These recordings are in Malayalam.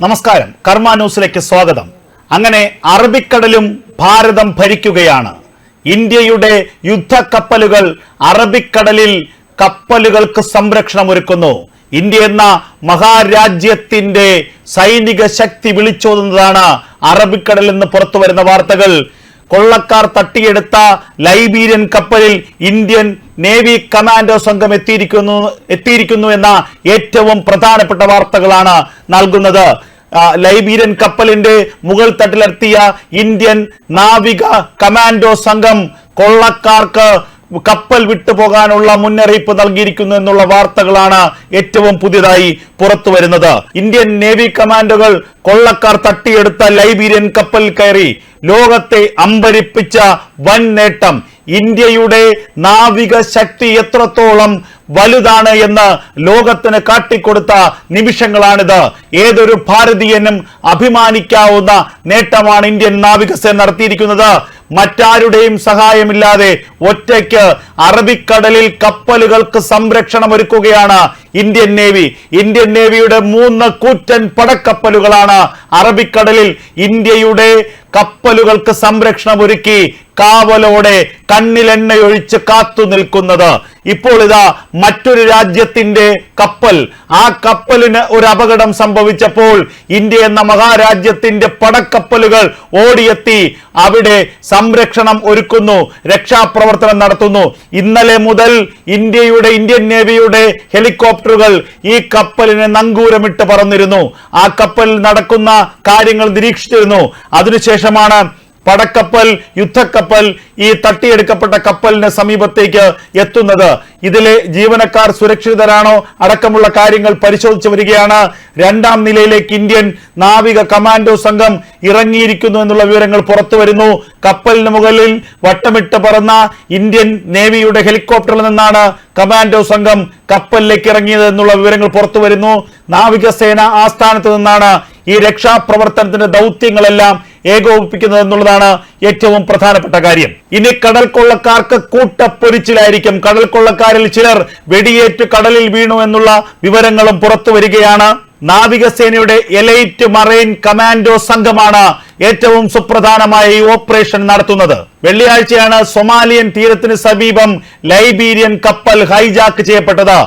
നമസ്കാരം. കർമ്മ ന്യൂസിലേക്ക് സ്വാഗതം. അങ്ങനെ അറബിക്കടലും ഭാരതം ഭരിക്കുകയാണ്. ഇന്ത്യയുടെ യുദ്ധക്കപ്പലുകൾ അറബിക്കടലിൽ കപ്പലുകൾക്ക് സംരക്ഷണം ഒരുക്കുന്നു ഇന്ത്യ എന്ന മഹാരാജ്യത്തിന്റെ സൈനിക ശക്തി വിളിച്ചോതുന്നതാണ് അറബിക്കടലിൽ നിന്ന് പുറത്തു വരുന്ന വാർത്തകൾ. കൊള്ളക്കാർ തട്ടിയെടുത്ത ലൈബീരിയൻ കപ്പലിൽ ഇന്ത്യൻ നേവി കമാൻഡോ സംഘം എത്തിയിരിക്കുന്നു എത്തിയിരിക്കുന്നു എന്ന ഏറ്റവും പ്രധാനപ്പെട്ട വാർത്തകളാണ് നൽകുന്നത്. ലൈബീരിയൻ കപ്പലിന്റെ മുകൾ തട്ടിലെത്തിയ ഇന്ത്യൻ നാവിക കമാൻഡോ സംഘം കൊള്ളക്കാർക്ക് കപ്പൽ വിട്ടുപോകാനുള്ള മുന്നറിയിപ്പ് നൽകിയിരിക്കുന്നു എന്നുള്ള വാർത്തകളാണ് ഏറ്റവും പുതിയതായി പുറത്തു വരുന്നത്. ഇന്ത്യൻ നേവി കമാൻഡുകൾ കൊള്ളക്കാർ തട്ടിയെടുത്ത ലൈബീരിയൻ കപ്പൽ കയറി ലോകത്തെ അമ്പരിപ്പിച്ച വൻ നേട്ടം. ഇന്ത്യയുടെ നാവിക ശക്തി എത്രത്തോളം വലുതാണ് എന്ന് ലോകത്തിന് കാട്ടിക്കൊടുത്ത നിമിഷങ്ങളാണിത്. ഏതൊരു ഭാരതീയനും അഭിമാനിക്കാവുന്ന നേട്ടമാണ് ഇന്ത്യൻ നാവികസേന നടത്തിയിരിക്കുന്നത്. മറ്റാരുടെയും സഹായമില്ലാതെ ഒറ്റയ്ക്ക് അറബിക്കടലിൽ കപ്പലുകൾക്ക് സംരക്ഷണം ഒരുക്കുകയാണ് ഇന്ത്യൻ നേവി. ഇന്ത്യൻ നേവിയുടെ മൂന്ന് കൂറ്റൻ പടക്കപ്പലുകളാണ് അറബിക്കടലിൽ ഇന്ത്യയുടെ കപ്പലുകൾക്ക് സംരക്ഷണം ഒരുക്കി കാവലോടെ കണ്ണിലെണ്ണയൊഴിച്ച് കാത്തു നിൽക്കുന്നത്. ഇപ്പോൾ ഇതാ മറ്റൊരു രാജ്യത്തിന്റെ കപ്പൽ. ആ കപ്പലിന് ഒരു അപകടം സംഭവിച്ചപ്പോൾ ഇന്ത്യ എന്ന മഹാരാജ്യത്തിന്റെ പടക്കപ്പലുകൾ ഓടിയെത്തി. അവിടെ സംരക്ഷണം ഒരുക്കുന്നു രക്ഷാപ്രവർത്തനം നടത്തുന്നു. ഇന്നലെ മുതൽ ഇന്ത്യയുടെ ഇന്ത്യൻ നേവിയുടെ ഹെലികോപ്റ്ററുകൾ ഈ കപ്പലിനെ നങ്കൂരമിട്ട് പറന്നിരുന്നു. ആ കപ്പലിൽ നടക്കുന്ന കാര്യങ്ങൾ നിരീക്ഷിച്ചിരുന്നു. അതിനുശേഷമാണ് പടക്കപ്പൽ യുദ്ധക്കപ്പൽ ഈ തട്ടിയെടുക്കപ്പെട്ട കപ്പലിന് സമീപത്തേക്ക് എത്തുന്നത്. ഇതിലെ ജീവനക്കാർ സുരക്ഷിതരാണോ? അടക്കമുള്ള കാര്യങ്ങൾ പരിശോധിച്ചു വരികയാണ്. രണ്ടാം നിലയിലേക്ക് ഇന്ത്യൻ നാവിക കമാൻഡോ സംഘം ഇറങ്ങിയിരിക്കുന്നു എന്നുള്ള വിവരങ്ങൾ പുറത്തു വരുന്നു. കപ്പലിന് മുകളിൽ വട്ടമിട്ട് പറന്ന ഇന്ത്യൻ നേവിയുടെ ഹെലികോപ്റ്ററിൽ നിന്നാണ് കമാൻഡോ സംഘം കപ്പലിലേക്ക് ഇറങ്ങിയത് എന്നുള്ള വിവരങ്ങൾ പുറത്തു വരുന്നു. നാവികസേന ആസ്ഥാനത്ത് നിന്നാണ് ഈ രക്ഷാപ്രവർത്തനത്തിന്റെ ദൗത്യങ്ങളെല്ലാം ഏകോപിപ്പിക്കുന്നത് എന്നുള്ളതാണ് ഏറ്റവും പ്രധാനപ്പെട്ട കാര്യം. ഇനി കടൽ കൊള്ളക്കാർക്ക് കൂട്ടപ്പൊരിച്ചിലായിരിക്കും. കടൽ കൊള്ളക്കാരിൽ ചിലർ വെടിയേറ്റ് കടലിൽ വീണു എന്നുള്ള വിവരങ്ങളും പുറത്തു വരികയാണ്. നാവികസേനയുടെ എലൈറ്റ് മറൈൻ കമാൻഡോ സംഘമാണ് ഏറ്റവും സുപ്രധാനമായ ഈ ഓപ്പറേഷൻ നടത്തുന്നത്. വെള്ളിയാഴ്ചയാണ് സൊമാലിയൻ തീരത്തിന് സമീപം ലൈബീരിയൻ കപ്പൽ ഹൈജാക്ക് ചെയ്യപ്പെട്ടത്.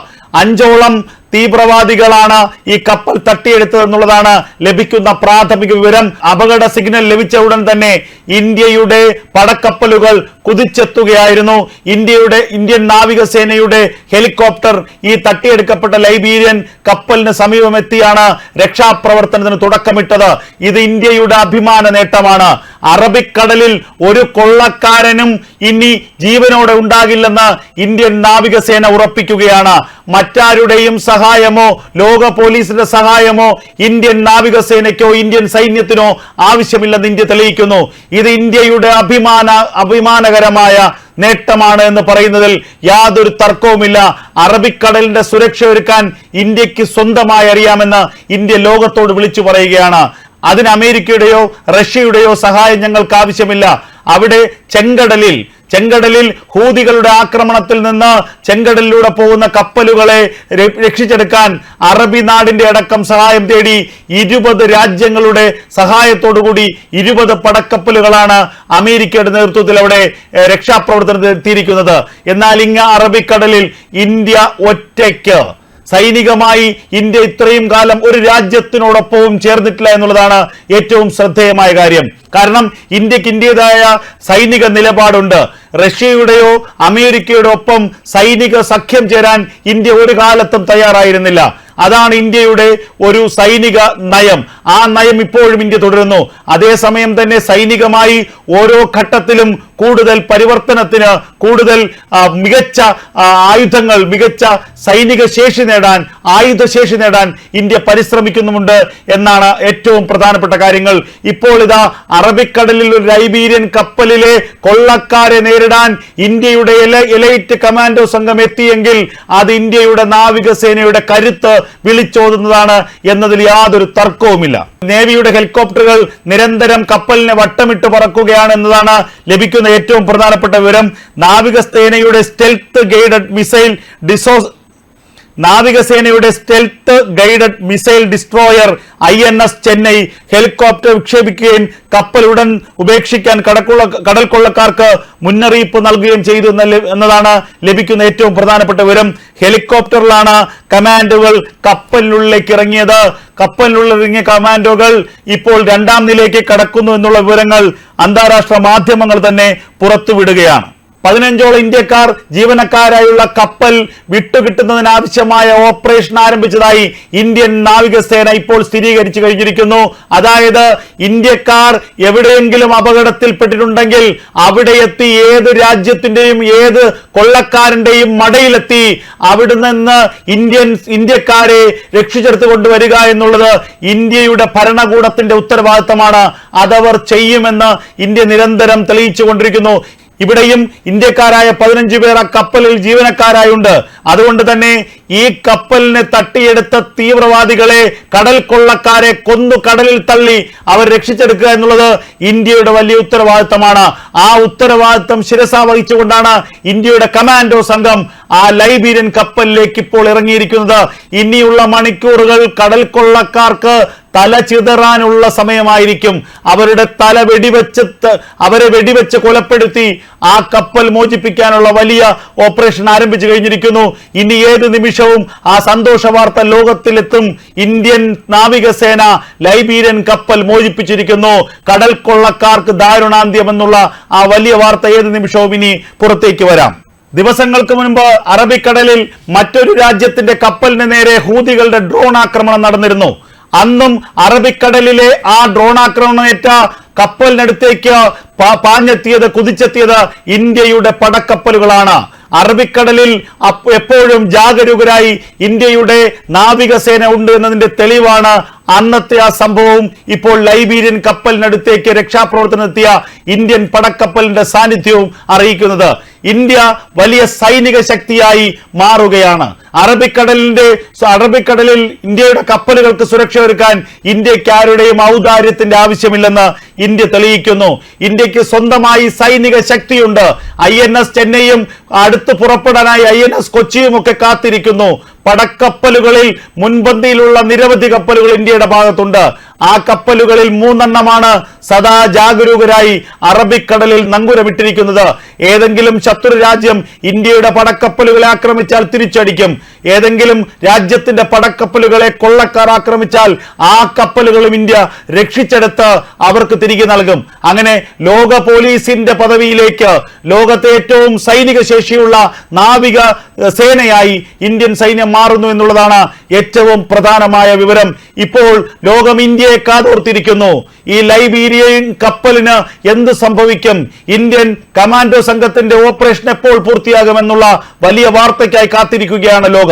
അഞ്ചോളം തീവ്രവാദികളാണ് ഈ കപ്പൽ തട്ടിയെടുത്തത് എന്നുള്ളതാണ് ലഭിക്കുന്ന പ്രാഥമിക വിവരം. അപകട സിഗ്നൽ ലഭിച്ച ഉടൻ തന്നെ ഇന്ത്യയുടെ പടക്കപ്പലുകൾ കുതിച്ചെത്തുകയായിരുന്നു. ഇന്ത്യയുടെ ഇന്ത്യൻ നാവികസേനയുടെ ഹെലികോപ്റ്റർ ഈ തട്ടിയെടുക്കപ്പെട്ട ലൈബീരിയൻ കപ്പലിന് സമീപമെത്തിയാണ് രക്ഷാപ്രവർത്തനത്തിന് തുടക്കമിട്ടത്. ഇത് ഇന്ത്യയുടെ അഭിമാന നേട്ടമാണ്. അറബിക്കടലിൽ ഒരു കൊള്ളക്കാരനും ഇനി ജീവനോടെ ഉണ്ടാകില്ലെന്ന് ഇന്ത്യൻ നാവികസേന ഉറപ്പിക്കുകയാണ്. മറ്റാരുടെയും സഹായമോ ലോക പോലീസിന്റെ സഹായമോ ഇന്ത്യൻ നാവികസേനയ്ക്കോ ഇന്ത്യൻ സൈന്യത്തിനോ ആവശ്യമില്ലെന്ന് ഇന്ത്യ തെളിയിക്കുന്നു. ഇത് ഇന്ത്യയുടെ അഭിമാന അഭിമാനകരമായ നേട്ടമാണ് എന്ന് പറയുന്നതിൽ യാതൊരു തർക്കവുമില്ല. അറബിക്കടലിന്റെ സുരക്ഷ ഒരുക്കാൻ ഇന്ത്യയ്ക്ക് സ്വന്തമായി അറിയാമെന്ന് ഇന്ത്യ ലോകത്തോട് വിളിച്ചു പറയുകയാണ്. അതിന് അമേരിക്കയുടെയോ റഷ്യയുടെയോ സഹായം ഞങ്ങൾക്ക് ആവശ്യമില്ല. അവിടെ ചെങ്കടലിൽ ചെങ്കടലിൽ ഹൂതികളുടെ ആക്രമണത്തിൽ നിന്ന് ചെങ്കടലിലൂടെ പോകുന്ന കപ്പലുകളെ രക്ഷിച്ചെടുക്കാൻ അറബി നാടിന്റെ അടക്കം സഹായം തേടി ഇരുപത് രാജ്യങ്ങളുടെ സഹായത്തോടുകൂടി ഇരുപത് പടക്കപ്പലുകളാണ് അമേരിക്കയുടെ നേതൃത്വത്തിൽ അവിടെ രക്ഷാപ്രവർത്തനത്തിൽ എത്തിയിരിക്കുന്നത്. എന്നാൽ ഇങ്ങ് അറബിക്കടലിൽ ഇന്ത്യ ഒറ്റയ്ക്ക്. സൈനികമായി ഇന്ത്യ ഇത്രയും കാലം ഒരു രാജ്യത്തിനോടൊപ്പവും ചേർന്നിട്ടില്ല എന്നുള്ളതാണ് ഏറ്റവും ശ്രദ്ധേയമായ കാര്യം. കാരണം ഇന്ത്യയ്ക്ക് ഇന്ത്യതായ സൈനിക നിലപാടുണ്ട്. റഷ്യയുടെയോ അമേരിക്കയുടെ ഒപ്പം സൈനിക സഖ്യം ചേരാൻ ഇന്ത്യ ഒരു കാലത്തും തയ്യാറായിരുന്നില്ല. അതാണ് ഇന്ത്യയുടെ ഒരു സൈനിക നയം. ആ നയം ഇപ്പോഴും ഇന്ത്യ തുടരുന്നു. അതേസമയം തന്നെ സൈനികമായി ഓരോ ഘട്ടത്തിലും കൂടുതൽ പരിവർത്തനത്തിന് കൂടുതൽ മികച്ച ആയുധങ്ങൾ മികച്ച സൈനിക ശേഷി നേടാൻ ആയുധശേഷി നേടാൻ ഇന്ത്യ പരിശ്രമിക്കുന്നുമുണ്ട് എന്നാണ് ഏറ്റവും പ്രധാനപ്പെട്ട കാര്യങ്ങൾ. ഇപ്പോൾ ഇതാ അറബിക്കടലിൽ ഒരു ലൈബീരിയൻ കപ്പലിലെ കൊള്ളക്കാരെ നേരിടാൻ ഇന്ത്യയുടെ എല- എലൈറ്റ് കമാൻഡോ സംഘം എത്തിയെങ്കിൽ അത് ഇന്ത്യയുടെ നാവികസേനയുടെ കരുത്ത് വിളിച്ചോതുന്നതാണ് എന്നതിൽ യാതൊരു തർക്കവുമില്ല. നേവിയുടെ ഹെലികോപ്റ്ററുകൾ നിരന്തരം കപ്പലിനെ വട്ടമിട്ട് പറക്കുകയാണ് എന്നതാണ് ലഭിക്കുന്ന ഏറ്റവും പ്രധാനപ്പെട്ട വിവരം നാവികസേനയുടെ സ്റ്റെൽത്ത് ഗൈഡഡ് മിസൈൽ ഡിസോ നാവികസേനയുടെ stealth guided missile destroyer I N S Chennai helicopter വിക്ഷേപിക്കുകയും കപ്പൽ ഉടൻ ഉപേക്ഷിക്കാൻ കടക്കുള്ള കടൽ കൊള്ളക്കാർക്ക് മുന്നറിയിപ്പ് നൽകുകയും ചെയ്തു എന്നതാണ് ലഭിക്കുന്ന ഏറ്റവും പ്രധാനപ്പെട്ട വിവരം. ഹെലികോപ്റ്ററിലാണ് കമാൻഡോകൾ കപ്പലിനുള്ളിലേക്ക് ഇറങ്ങിയത്. കപ്പലിനുള്ളിൽ ഇറങ്ങിയ കമാൻഡോകൾ ഇപ്പോൾ രണ്ടാം നിലയിലേക്ക് കടക്കുന്നു എന്നുള്ള വിവരങ്ങൾ അന്താരാഷ്ട്ര മാധ്യമങ്ങൾ തന്നെ പുറത്തുവിടുകയാണ്. പതിനഞ്ചോളം ഇന്ത്യക്കാർ ജീവനക്കാരായുള്ള കപ്പൽ വിട്ടുകിട്ടുന്നതിനാവശ്യമായ ഓപ്പറേഷൻ ആരംഭിച്ചതായി ഇന്ത്യൻ നാവികസേന ഇപ്പോൾ സ്ഥിരീകരിച്ചു കഴിഞ്ഞിരിക്കുന്നു. അതായത് ഇന്ത്യക്കാർ എവിടെയെങ്കിലും അപകടത്തിൽപ്പെട്ടിട്ടുണ്ടെങ്കിൽ അവിടെ എത്തി ഏത് രാജ്യത്തിന്റെയും ഏത് കൊള്ളക്കാരന്റെയും മടയിലെത്തി അവിടെ നിന്ന് ഇന്ത്യൻ ഇന്ത്യക്കാരെ രക്ഷിച്ചെടുത്തു കൊണ്ടുവരിക എന്നുള്ളത് ഇന്ത്യയുടെ ഭരണകൂടത്തിന്റെ ഉത്തരവാദിത്തമാണ്. അതവർ ചെയ്യുമെന്ന് ഇന്ത്യ നിരന്തരം തെളിയിച്ചു കൊണ്ടിരിക്കുന്നു ഇവിടെയും ഇന്ത്യക്കാരായ പതിനഞ്ച് പേർ ആ കപ്പലിൽ ജീവനക്കാരായുണ്ട്. അതുകൊണ്ട് തന്നെ ഈ കപ്പലിനെ തട്ടിയെടുത്ത തീവ്രവാദികളെ കടൽ കൊള്ളക്കാരെ കൊന്നു കടലിൽ തള്ളി അവർ രക്ഷിച്ചെടുക്കുക എന്നുള്ളത് ഇന്ത്യയുടെ വലിയ ഉത്തരവാദിത്തമാണ്. ആ ഉത്തരവാദിത്തം ശിരസ വഹിച്ചുകൊണ്ടാണ് ഇന്ത്യയുടെ കമാൻഡോ സംഘം ആ ലൈബീരിയൻ കപ്പലിലേക്ക് ഇപ്പോൾ ഇറങ്ങിയിരിക്കുന്നത്. ഇനിയുള്ള മണിക്കൂറുകൾ കടൽ കൊള്ളക്കാർക്ക് തല ചിതറാനുള്ള സമയമായിരിക്കും. അവരുടെ തല വെടിവെച്ച് അവരെ വെടിവെച്ച് കൊലപ്പെടുത്തി ആ കപ്പൽ മോചിപ്പിക്കാനുള്ള വലിയ ഓപ്പറേഷൻ ആരംഭിച്ചു കഴിഞ്ഞിരിക്കുന്നു. ഇനി ഏത് നിമിഷവും ആ സന്തോഷ വാർത്ത ലോകത്തിലെത്തും. ഇന്ത്യൻ നാവികസേന ലൈബീരിയൻ കപ്പൽ മോചിപ്പിച്ചിരിക്കുന്നു. കടൽ കൊള്ളക്കാർക്ക് ദാരുണാന്ത്യം എന്നുള്ള ആ വലിയ വാർത്ത ഏത് നിമിഷവും ഇനി പുറത്തേക്ക് വരാം. ദിവസങ്ങൾക്ക് മുൻപ് അറബിക്കടലിൽ മറ്റൊരു രാജ്യത്തിന്റെ കപ്പലിന് നേരെ ഹൂതികളുടെ ഡ്രോൺ ആക്രമണം നടന്നിരുന്നു. അന്നും അറബിക്കടലിലെ ആ ഡ്രോൺ ആക്രമണമേറ്റ കപ്പലിനടുത്തേക്ക് പാഞ്ഞെത്തിയത് കുതിച്ചെത്തിയത് ഇന്ത്യയുടെ പടക്കപ്പലുകളാണ്. അറബിക്കടലിൽ എപ്പോഴും ജാഗരൂകരായി ഇന്ത്യയുടെ നാവികസേന ഉണ്ട് എന്നതിന്റെ തെളിവാണ് അന്നത്തെ ആ സംഭവവും. ഇപ്പോൾ ലൈബീരിയൻ കപ്പലിനടുത്തേക്ക് രക്ഷാപ്രവർത്തനത്തിയ ഇന്ത്യൻ പടക്കപ്പലിന്റെ സാന്നിധ്യവും അറിയിക്കുന്നത്. ഇന്ത്യ വലിയ സൈനിക ശക്തിയായി മാറുകയാണ്. അറബിക്കടലിന്റെ അറബിക്കടലിൽ ഇന്ത്യയുടെ കപ്പലുകൾക്ക് സുരക്ഷ ഒരുക്കാൻ ഇന്ത്യയ്ക്ക് ആരുടെയും ഔദാര്യത്തിന്റെ ആവശ്യമില്ലെന്ന് ഇന്ത്യ തെളിയിക്കുന്നു. ഇന്ത്യയ്ക്ക് സ്വന്തമായി സൈനിക ശക്തിയുണ്ട്. ഐ എൻ എസ് ചെന്നൈയും അടുത്ത് പുറപ്പെടാനായി ഐ എൻ എസ് കൊച്ചിയും ഒക്കെ കാത്തിരിക്കുന്നു. പടക്കപ്പലുകളിൽ മുൻപന്തിയിലുള്ള നിരവധി കപ്പലുകൾ ഇന്ത്യയുടെ ഭാഗത്തുണ്ട്. ആ കപ്പലുകളിൽ മൂന്നെണ്ണമാണ് സദാ ജാഗരൂകരായി അറബിക്കടലിൽ നങ്കുരമിട്ടിരിക്കുന്നത്. ഏതെങ്കിലും ശത്രു രാജ്യം ഇന്ത്യയുടെ പടക്കപ്പലുകളെ ആക്രമിച്ചാൽ തിരിച്ചടിക്കും. ഏതെങ്കിലും രാജ്യത്തിന്റെ പടക്കപ്പലുകളെ കൊള്ളക്കാർ ആക്രമിച്ചാൽ ആ കപ്പലുകളും ഇന്ത്യ രക്ഷിച്ചെടുത്ത് അവർക്ക് തിരികെ നൽകും. അങ്ങനെ ലോക പോലീസിന്റെ പദവിയിലേക്ക് ലോകത്തെ ഏറ്റവും സൈനിക ശേഷിയുള്ള നാവിക സേനയായി ഇന്ത്യൻ സൈന്യം മാറുന്നു എന്നുള്ളതാണ് ഏറ്റവും പ്രധാനമായ വിവരം. ഇപ്പോൾ ലോകം ഇന്ത്യയെ കാതോർത്തിരിക്കുന്നു. ഈ ലൈബീരിയൻ കപ്പലിന് എന്ത് സംഭവിക്കും? ഇന്ത്യൻ കമാൻഡോ സംഘത്തിന്റെ ഓപ്പറേഷൻ എപ്പോൾ പൂർത്തിയാകുമെന്നുള്ള വലിയ വാർത്തയ്ക്കായി കാത്തിരിക്കുകയാണ് ലോകം.